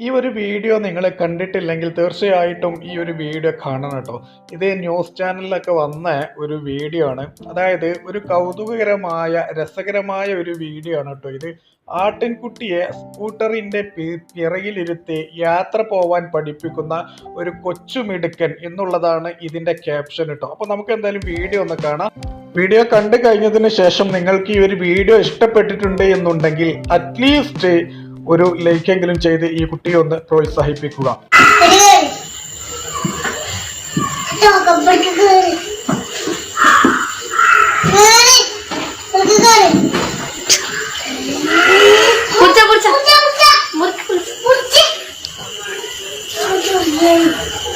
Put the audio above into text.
ഈ ഒരു വീഡിയോ നിങ്ങൾ കണ്ടിട്ടില്ലെങ്കിൽ തീർച്ചയായിട്ടും ഈ ഒരു വീഡിയോ കാണണം കേട്ടോ. ഇത് ന്യൂസ് ചാനലിലൊക്കെ വന്ന ഒരു വീഡിയോ ആണ്. അതായത് ഒരു കൗതുകകരമായ രസകരമായ ഒരു വീഡിയോ ആണ് കേട്ടോ ഇത്. ആട്ടിൻകുട്ടിയെ സ്കൂട്ടറിന്റെ പിറകിലിരുത്തി യാത്ര പോവാൻ പഠിപ്പിക്കുന്ന ഒരു കൊച്ചുമിടുക്കൻ എന്നുള്ളതാണ് ഇതിന്റെ ക്യാപ്ഷൻ കേട്ടോ. അപ്പോൾ നമുക്ക് എന്തായാലും വീഡിയോ ഒന്ന് കാണാം. വീഡിയോ കണ്ടു കഴിഞ്ഞതിന് ശേഷം നിങ്ങൾക്ക് ഈ ഒരു വീഡിയോ ഇഷ്ടപ്പെട്ടിട്ടുണ്ട് എന്നുണ്ടെങ്കിൽ അറ്റ്ലീസ്റ്റ് ഒരു ലൈക്കെങ്കിലും ചെയ്ത് ഈ കുട്ടിയെ ഒന്ന് പ്രോത്സാഹിപ്പിക്കുക. Yeah.